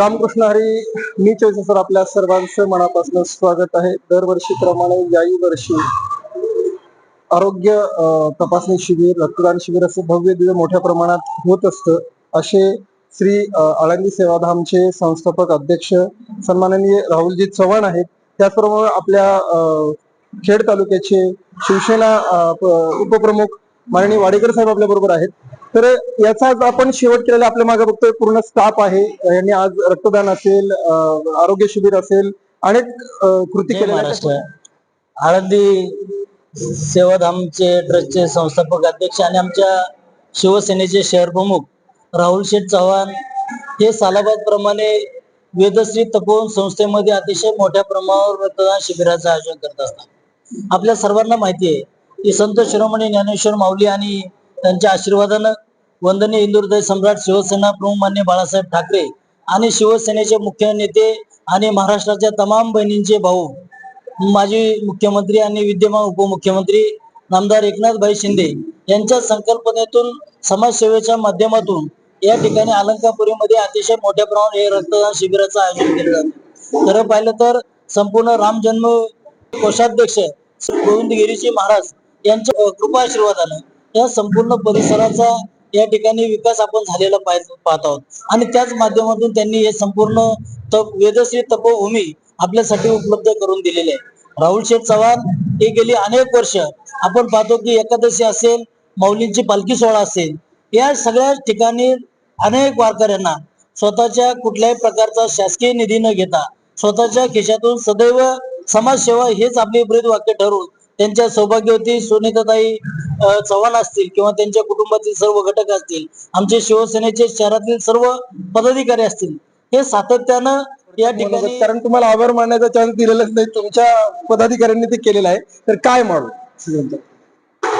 रामकृष्ण हरी मी चोयसे सर आपल्या सर्वांचं मनापासून स्वागत आहे. दरवर्षीप्रमाणे याही वर्षी आरोग्य तपासणी शिबिर रक्तदान शिबिर असं भव्य दिव्य मोठ्या प्रमाणात होत असतं. असे श्री आळंदी सेवाधामचे संस्थापक अध्यक्ष सन्माननीय राहुलजी चव्हाण आहेत. त्याचप्रमाणे आपल्या खेड तालुक्याचे शिवसेना उपप्रमुख माननीय वाडेकर साहेब आपल्या बरोबर आहेत. तर याचा आज आपण शेवट केलेला आपल्या मागे बघतोय. पूर्ण स्टाफ आहे. यांनी आज रक्तदान असेल आरोग्य शिबिर असेल अनेक कृती केलेल्या महाराष्ट्र. आळंदी सेवाधामचे ट्रस्टचे संस्थापक अध्यक्ष आणि आमच्या शिवसेनेचे शहर प्रमुख राहुल शेठ चव्हाण हे सालाबाद प्रमाणे वेदश्री तपोवन संस्थेमध्ये अतिशय मोठ्या प्रमाणावर रक्तदान शिबिराचं आयोजन करत असतात. आपल्या सर्वांना माहिती आहे की संत शिरोमणी ज्ञानेश्वर माऊली आणि त्यांच्या आशीर्वादानं वंदनीय हिंदू सम्राट शिवसेना प्रमुख मान्य बाळासाहेब ठाकरे आणि शिवसेनेचे मुख्य नेते आणि महाराष्ट्राच्या तमाम बहिणींचे भाऊ माजी मुख्यमंत्री आणि विद्यमान उपमुख्यमंत्री नामदार एकनाथभाई शिंदे यांच्या संकल्पनेतून समाजसेवेच्या माध्यमातून या ठिकाणी अलंकापुरीमध्ये अतिशय मोठ्या प्रमाणात हे रक्तदान शिबिराचं आयोजन केलं जातं. खरं पाहिलं तर संपूर्ण राम जन्म कोषाध्यक्ष गोविंदगिरीजी महाराज यांच्या अं, कृपा आशीर्वादानं या संपूर्ण परिसराचा या ठिकाणी विकास आपण झालेला पाह- पाहत आहोत. आणि त्याच माध्यमातून त्यांनी हे संपूर्ण तप वेदश्री तपोभूमी आपल्यासाठी उपलब्ध करून दिलेले आहे. राहुल शेठ चव्हाण हे गेली अनेक वर्ष आपण पाहतो की एकादशी असेल माऊलींची पालखी सोहळा असेल या सगळ्या ठिकाणी अनेक वारकऱ्यांना स्वतःच्या कुठल्याही प्रकारचा शासकीय निधी न घेता स्वतःच्या खिशातून सदैव समाजसेवा हेच आपले ब्रीद वाक्य ठरवून त्यांच्या सौभाग्यवती सुनीताताई अ, चव्हाण असतील किंवा त्यांच्या कुटुंबातील सर्व घटक असतील आमचे शिवसेनेचे शहरातील सर्व पदाधिकारी असतील हे सातत्यानं या ठिकाणी कारण तुम्हाला आभार मानण्याचा चान्स दिलेलाच नाही. तुमच्या पदाधिकाऱ्यांनी ते केलेलं आहे. तर काय मानू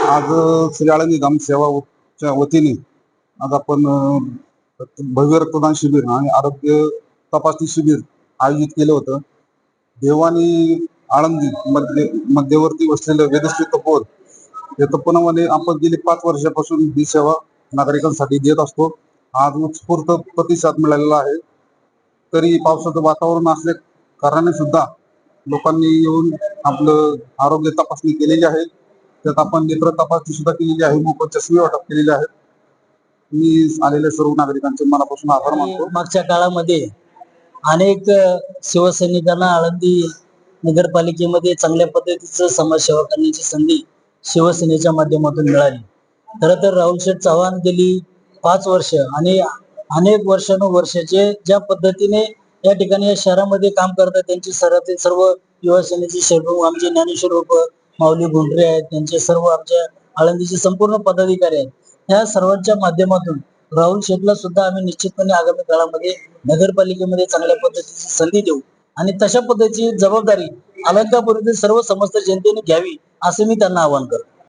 आज श्री आळंदी धाम सेवाच्या वतीने आज आपण भव्य रक्तदान शिबिर आणि आरोग्य तपासणी शिबिर आयोजित केलं होतं. देवानी आळंदी मध्य मध्यवर्ती वसलेलं वेदश्री तपोवन या तपोवनामध्ये आपण गेली पाच वर्षापासून ही सेवा नागरिकांसाठी देत असतो. आज उत्स्फूर्त प्रतिसाद मिळालेला आहे. तरी पावसाचं वातावरण असल्या कारणाने सुद्धा लोकांनी येऊन आपलं आरोग्य तपासणी केलेली आहे. त्यात आपण नेत्र तपासणी सुद्धा केलेली आहे. मोफत चष्मे वाटप केलेले आहेत. मी आलेल्या सर्व नागरिकांचे मनापासून आभार मानतो. मागच्या काळामध्ये अनेक शिवसैनिकांना आळंदी नगरपालिकेमध्ये चांगल्या पद्धतीचं समाजसेवा करण्याची संधी शिवसेनेच्या माध्यमातून मिळाली. खर तर राहुल शेठ चव्हाण गेली पाच वर्ष आणि अनेक वर्षानुवर्षाचे ज्या पद्धतीने या ठिकाणी या शहरामध्ये काम करतात त्यांची शहरातील सर्व युवासेनेचे शहर आमचे ज्ञानेश्वर उप माऊली गुंडरे आहेत त्यांचे सर्व आमच्या आळंदीचे संपूर्ण पदाधिकारी आहेत. ह्या सर्वांच्या माध्यमातून राहुल शेठला सुद्धा आम्ही निश्चितपणे आगामी काळामध्ये नगरपालिकेमध्ये चांगल्या पद्धतीची संधी देऊ. आणि तशा पद्धतीची जबाबदारी अलंकापुरीतील सर्व समस्त जनतेने घ्यावी असे मी त्यांना आवाहन करतो.